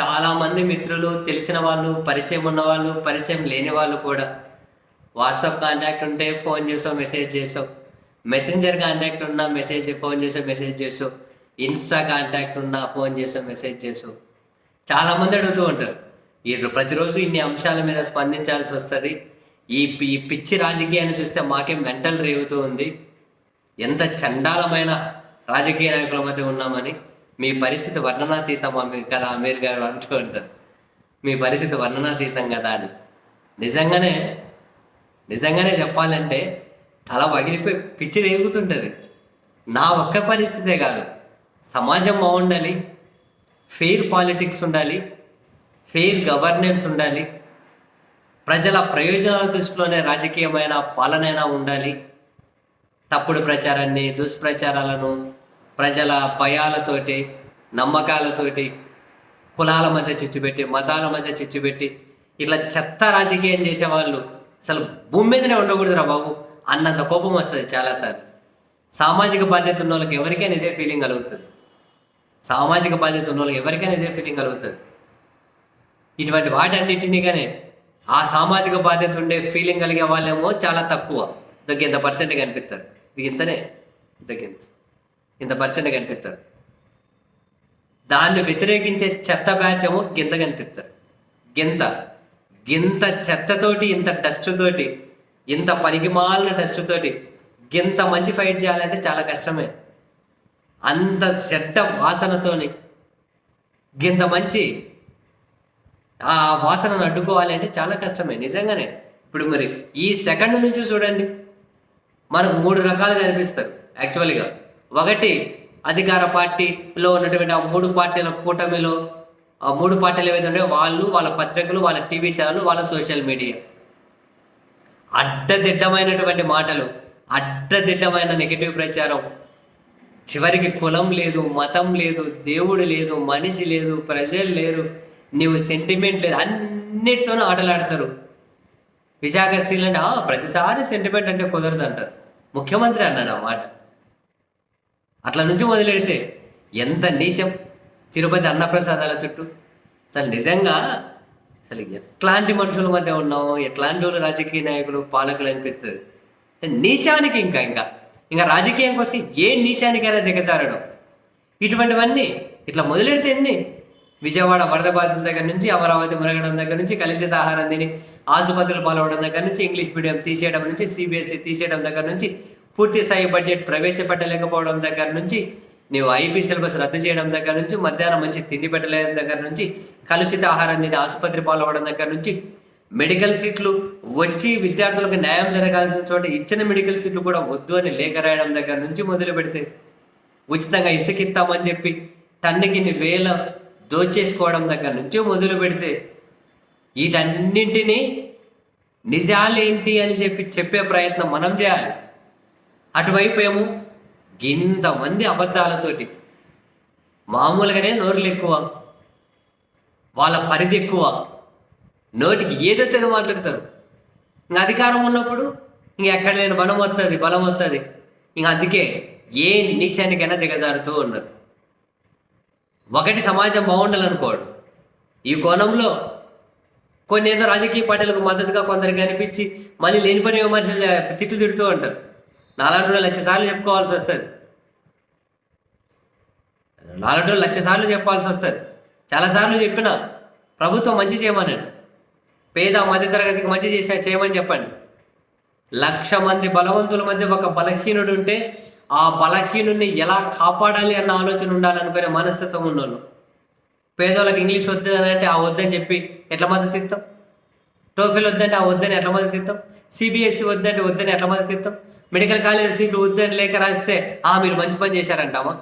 చాలామంది మిత్రులు తెలిసిన వాళ్ళు పరిచయం ఉన్న వాళ్ళు పరిచయం లేని వాళ్ళు కూడా వాట్సాప్ కాంటాక్ట్ ఉంటే ఫోన్ చేసావు మెసేజ్ చేసావు మెసెంజర్ కాంటాక్ట్ ఉన్నా మెసేజ్ ఫోన్ చేసావు మెసేజ్ చేసావు ఇన్స్టా కాంటాక్ట్ ఉన్నా ఫోన్ చేసావు మెసేజ్ చేసావు చాలామంది అడుగుతూ ఉంటారు వీళ్ళు ప్రతిరోజు ఇన్ని అంశాల మీద స్పందించాల్సి వస్తుంది. ఈ పి- ఈ పిచ్చి రాజకీయాన్ని చూస్తే మాకే మెంటల్ రేగుతూ ఉంది. ఎంత చండాలమైన రాజకీయ నాయకుల మధ్య ఉన్నామని. మీ పరిస్థితి వర్ణనాతీతం కదా అమీర్ గారు అంటూ ఉంటారు. మీ పరిస్థితి వర్ణనాతీతం కదా అని. నిజంగానే నిజంగానే చెప్పాలంటే తల పగిలిపోయి పిచ్చి రేగుతుంటుంది నా ఒక్క పరిస్థితే కాదు. సమాజం బాగుండాలి ఫెయిర్ పాలిటిక్స్ ఉండాలి ఫెయిర్ గవర్నెన్స్ ఉండాలి ప్రజల ప్రయోజనాల దృష్టిలోనే రాజకీయమైన పాలనైనా ఉండాలి. తప్పుడు ప్రచారాన్ని దుష్ప్రచారాలను ప్రజల భయాలతోటి నమ్మకాలతోటి కులాల మధ్య చిచ్చుపెట్టి మతాల మధ్య చిచ్చుపెట్టి ఇట్లా చెత్త రాజకీయం చేసేవాళ్ళు అసలు భూమి మీదనే ఉండకూడదురా బాబు. అన్నంత కోపం వస్తుంది చాలాసార్లు. సామాజిక బాధ్యత ఉన్న వాళ్ళకి ఎవరికైనా ఇదే ఫీలింగ్ కలుగుతుంది. సామాజిక బాధ్యత ఉన్న వాళ్ళకి ఎవరికైనా ఇదే ఫీలింగ్ కలుగుతుంది. ఇటువంటి వాటన్నిటినీ కానీ ఆ సామాజిక బాధ్యత ఉండే ఫీలింగ్ కలిగే వాళ్ళేమో చాలా తక్కువ. దగ్గర ఇంత పర్సెంట్ కనిపిస్తారు ఇది ఇంతనే? దగ్గర ఇంత పర్సెంట్ కనిపిస్తారు. దాన్ని వ్యతిరేకించే చెత్త బ్యాచ్ ఏమో గింత కనిపిస్తారు. గింత. గింత చెత్తతోటి ఇంత డస్ట్ తోటి ఇంత పనికిమాలిన డస్ట్ తోటి గింత మంచి ఫైట్ చేయాలంటే చాలా కష్టమే. అంత చెడ్డ వాసనతోని గింత మంచి ఆ వాసనను అడ్డుకోవాలి అంటే చాలా కష్టమే. నిజంగానే. ఇప్పుడు మరి ఈ సెకండ్ నుంచి చూడండి. మనకు మూడు రకాలుగా కనిపిస్తారు యాక్చువల్గా. ఒకటి అధికార పార్టీలో ఉన్నటువంటి ఆ మూడు పార్టీల కూటమిలో ఆ మూడు పార్టీలు ఏవైతే వాళ్ళు వాళ్ళ పత్రికలు వాళ్ళ టీవీ ఛానల్ వాళ్ళ సోషల్ మీడియా. అడ్డదిడ్డమైనటువంటి మాటలు అడ్డదిడ్డమైన నెగిటివ్ ప్రచారం. చివరికి కులం లేదు మతం లేదు దేవుడు లేదు మనిషి లేదు ప్రజలు లేరు నీవు సెంటిమెంట్ లేదు అన్నిటితోనూ ఆటలాడతారు. విశాఖ శ్రీలంటే ప్రతిసారి సెంటిమెంట్ అంటే కుదరదు అంటారు. ముఖ్యమంత్రి అన్నాడు ఆ మాట. అట్లా నుంచి మొదలెడితే ఎంత నీచం తిరుపతి అన్నప్రసాదాల చుట్టూ? అసలు నిజంగా అసలు ఎట్లాంటి మనుషుల మధ్య ఉన్నాము ఎట్లాంటి వాళ్ళు రాజకీయ నాయకులు పాలకులు అనిపిస్తుంది. నీచానికి ఇంకా ఇంకా. ఇంకా రాజకీయం కోసం ఏ నీచానికైనా దిగజారడం. ఇటువంటివన్నీ ఇట్లా మొదలెడితే ఎన్ని? విజయవాడ వరద బాధితుల దగ్గర నుంచి అమరావతి మురగడం దగ్గర నుంచి కలుషిత ఆహారం తిని ఆసుపత్రులు పాల్గొనడం దగ్గర నుంచి ఇంగ్లీష్ మీడియం తీసేయడం నుంచి సిబిఎస్ఈ తీసేయడం దగ్గర నుంచి పూర్తి స్థాయి బడ్జెట్ ప్రవేశపెట్టలేకపోవడం దగ్గర నుంచి నీవు ఐపీ సిలబస్ రద్దు చేయడం దగ్గర నుంచి మధ్యాహ్నం మంచి తిండి పెట్టలేని దగ్గర నుంచి కలుషిత ఆహారం తిని ఆసుపత్రి పాల్గొనడం దగ్గర నుంచి మెడికల్ సీట్లు వచ్చి విద్యార్థులకు న్యాయం జరగాల్సిన చోట ఇచ్చిన మెడికల్ సీట్లు కూడా వద్దు అని లేఖ రాయడం దగ్గర నుంచి మొదలు పెడితే ఉచితంగా ఇసుకిస్తామని చెప్పి టన్నుకి వేల దోచేసుకోవడం దగ్గర నుంచి మొదలు పెడితే వీటన్నింటినీ నిజాలేంటి అని చెప్పి చెప్పే ప్రయత్నం మనం చేయాలి. అటువైపు ఏమో ఇంతమంది అబద్ధాలతోటి. మామూలుగానే నోరులు ఎక్కువ. వాళ్ళ పరిధి ఎక్కువ. నోటికి ఏదో తెగ మాట్లాడతారు. ఇంకా అధికారం ఉన్నప్పుడు ఇంక ఎక్కడ లేని బలం వస్తుంది బలం వస్తుంది ఇంక అందుకే ఏ నీచానికైనా దిగజారుతూ ఉన్నారు. ఒకటి సమాజం బాగుండాలనుకోడు. ఈ కోణంలో కొన్ని ఏదో రాజకీయ పార్టీలకు మద్దతుగా కొందరికి కనిపించి మళ్ళీ లేని పని విమర్శలు తిట్టు తిట్లు తిడుతూ ఉంటారు. నాలుగు రోజులు లక్ష సార్లు చెప్పుకోవాల్సి వస్తుంది. నాలుగు రోజులు లక్ష సార్లు చెప్పాల్సి వస్తుంది. చాలాసార్లు చెప్పిన ప్రభుత్వం మంచి చేయమని పేద మధ్యతరగతికి మంచి చేసే చేయమని చెప్పండి. లక్ష మంది బలవంతుల మధ్య ఒక బలహీనుడు ఉంటే ఆ బలహీనుడిని ఎలా కాపాడాలి అన్న ఆలోచన ఉండాలనుకునే మనస్తత్వం ఉన్నోళ్ళు. పేదోళ్ళకి ఇంగ్లీష్ వద్దు అని అంటే ఆ వద్దని చెప్పి ఎట్లా మద్దతు ఇస్తాం? టోఫీలు వద్దంటే ఆ వద్దని ఎట్లా మద్దతు ఇస్తాం? సిబిఎస్ఈ వద్దంటే వద్దని ఎట్లా మద్దతు ఇస్తాం? మెడికల్ కాలేజ్ సీట్లు వద్దని లేక రాస్తే ఆ మీరు మంచి పని చేశారంటామా?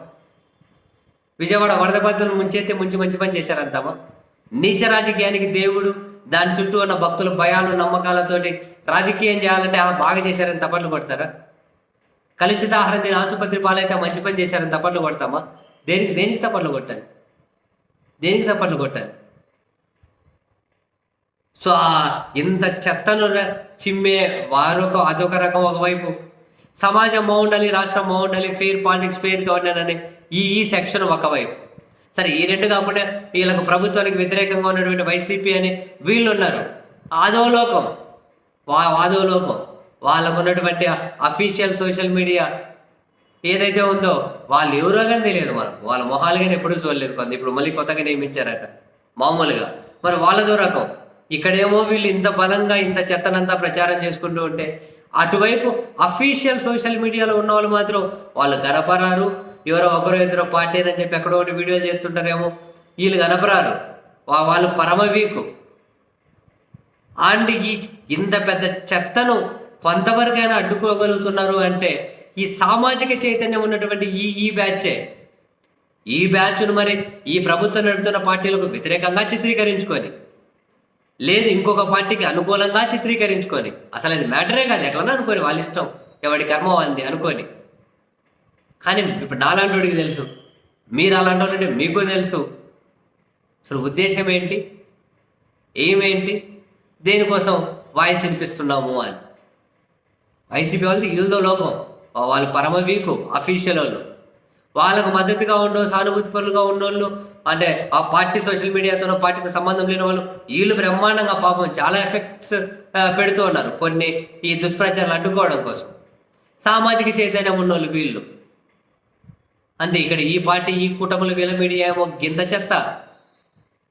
విజయవాడ వరద బాధితులను ముంచెత్తే ముంచి మంచి పని చేశారంటామా? నీచ రాజకీయానికి దేవుడు దాని చుట్టూ ఉన్న భక్తుల భయాలు నమ్మకాలతోటి రాజకీయం చేయాలంటే ఆ బాగా చేశారని తప్పట్లు కొడతారా? కలుషిత ఆహారం తిని ఆసుపత్రి పాలైతే మంచి పని చేశారని తప్పట్లు కొడతామా? దేనికి దేనికి తప్పట్లు కొట్టాలి? దేనికి తప్పట్లు కొట్టాలి? సో ఆ ఇంత చెత్తను చిమ్మే వారొక అదొక రకం ఒకవైపు సమాజం బాగుండాలి రాష్ట్రం బాగుండాలి ఫెయిర్ పాలిటిక్స్ ఫెయిర్ గవర్నర్ అనే ఈ ఈ సెక్షన్ ఒకవైపు. సరే ఈ రెండు కాకుండా వీళ్ళకు ప్రభుత్వానికి వ్యతిరేకంగా ఉన్నటువంటి వైసీపీ అని వీళ్ళు ఉన్నారు. ఆదో లోకం. వా వాదో లోకం. వాళ్ళకు ఉన్నటువంటి అఫీషియల్ సోషల్ మీడియా ఏదైతే ఉందో వాళ్ళు ఎవరో కానీ తెలియదు మనం వాళ్ళ మొహాలు కానీ ఎప్పుడూ చూడలేదు కొంత. ఇప్పుడు మళ్ళీ కొత్తగా నియమించారట. మామూలుగా. మరి వాళ్ళదో రకం. ఇక్కడేమో వీళ్ళు ఇంత బలంగా ఇంత చెత్తనంతా ప్రచారం చేసుకుంటూ ఉంటే అటువైపు అఫీషియల్ సోషల్ మీడియాలో ఉన్న వాళ్ళు మాత్రం వాళ్ళు కనపరారు. ఎవరో ఒకరో ఇద్దరు పార్టీ అని చెప్పి ఎక్కడో ఒకటి వీడియోలు చేస్తుంటారేమో వీళ్ళు కనపరారు. వా- వాళ్ళు పరమ వీకు. అండ్ ఈ ఇంత పెద్ద చెత్తను కొంతవరకైనా అడ్డుకోగలుగుతున్నారు అంటే ఈ సామాజిక చైతన్యం ఉన్నటువంటి ఈ ఈ బ్యాచే. ఈ బ్యాచ్ను మరి ఈ ప్రభుత్వం నడుతున్న పార్టీలకు వ్యతిరేకంగా చిత్రీకరించుకొని. లేదు ఇంకొక పార్టీకి అనుకూలంగా చిత్రీకరించుకొని. అసలు అది మ్యాటరే కాదు ఎట్లన్నా అనుకోని వాళ్ళ ఇష్టం. ఎవడి కర్మ వాళ్ళది అనుకోని. కానీ ఇప్పుడు నాలాంటి తెలుసు. మీరు అలాంటి అంటే మీకు తెలుసు. అసలు ఉద్దేశం ఏంటి? ఏమేంటి దేనికోసం వాయిస్ వినిపిస్తున్నాము అని. వైసీపీ వాళ్ళు ఇల్దో లోకం. వాళ్ళు పరమ వీకు అఫీషియల్ వాళ్ళు. వాళ్ళకు మద్దతుగా ఉండో సానుభూతి పరులుగా ఉన్నోళ్ళు. అంటే ఆ పార్టీ సోషల్ మీడియాతో పార్టీతో సంబంధం లేని వాళ్ళు వీళ్ళు బ్రహ్మాండంగా పాపం చాలా ఎఫెక్ట్స్ పెడుతూ ఉన్నారు. కొన్ని ఈ దుష్ప్రచారాలు అడ్డుకోవడం కోసం. సామాజిక చైతన్యం ఉన్నోళ్ళు వీళ్ళు. అంతే ఇక్కడ ఈ పార్టీ ఈ కూటములు వీళ్ళ మీడియా ఏమో గింత చెత్త.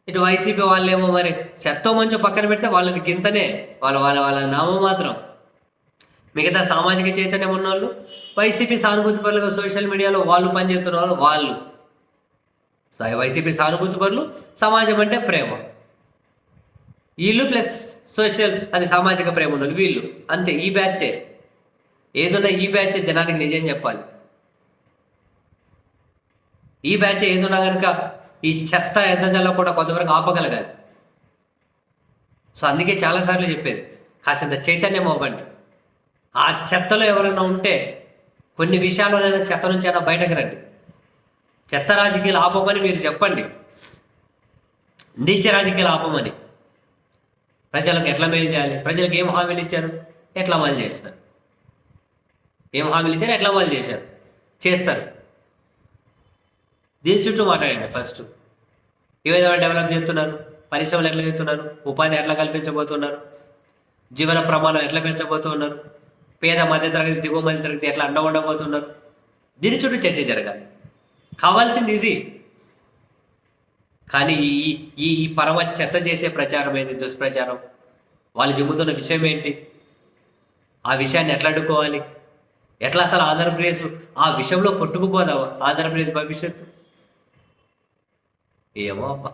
ఇటు వైసీపీ వాళ్ళేమో మరి చెత్త మంచో పక్కన పెడితే వాళ్ళది గింతనే. వాళ్ళ వాళ్ళ వాళ్ళ నామం మాత్రం. మిగతా సామాజిక చైతన్యం ఉన్నోళ్ళు వైసీపీ సానుభూతి పరులుగా సోషల్ మీడియాలో వాళ్ళు పనిచేస్తున్న వాళ్ళు వాళ్ళు. వైసీపీ సానుభూతి పరులు సమాజం అంటే ప్రేమ. వీళ్ళు ప్లస్ సోషల్ అది సామాజిక ప్రేమ ఉన్నోళ్ళు వీళ్ళు. అంతే ఈ బ్యాచే. ఏదున్నా ఈ బ్యాచే జనానికి నిజం చెప్పాలి. ఈ బ్యాచ్ ఏదున్నా కనుక ఈ చెత్త ఎద్దజల్ల కూడా కొంతవరకు ఆపగలగాలి. సో అందుకే చాలాసార్లు చెప్పేది కాసింత చైతన్యం అవ్వండి. ఆ చెత్తలో ఎవరైనా ఉంటే కొన్ని విషయాల్లోనైనా చెత్త నుంచి అయినా బయటకు రండి. చెత్త రాజకీయాలు ఆపమని మీరు చెప్పండి. నీచ రాజకీయాలు ఆపమని ప్రజలకు ఎట్లా మేలు చేయాలి? ప్రజలకు ఏం హామీలు ఇచ్చారు? ఎట్లా అమలు చేస్తారు? ఏం హామీలు ఇచ్చారు? ఎట్లా అమలు చేశారు? చేస్తారు. దీని చుట్టూ మాట్లాడండి ఫస్ట్. ఏ విధంగా డెవలప్ చేస్తున్నారు. పరిశ్రమలు ఎట్లా చేస్తున్నారు? ఉపాధి ఎట్లా కల్పించబోతున్నారు? జీవన ప్రమాణాలు ఎట్లా పెంచబోతున్నారు? పేద మధ్య తరగతి దిగువ మధ్య తరగతి ఎట్లా అండ ఉండబోతున్నారు. దీని చుట్టూ చర్చ జరగాలి. కావాల్సింది ఇది. కానీ ఈ ఈ పరమ చెత్త చేసే ప్రచారం ఏంటి దుష్ప్రచారం. వాళ్ళు చెబుతున్న విషయం ఏంటి? ఆ విషయాన్ని ఎట్లా అడ్డుకోవాలి? ఎట్లా అసలు ఆంధ్రప్రదేశ్ ఆ విషయంలో కొట్టుకుపోదావా ఆంధ్రప్రదేశ్ భవిష్యత్తు? ఏమో అబ్బా.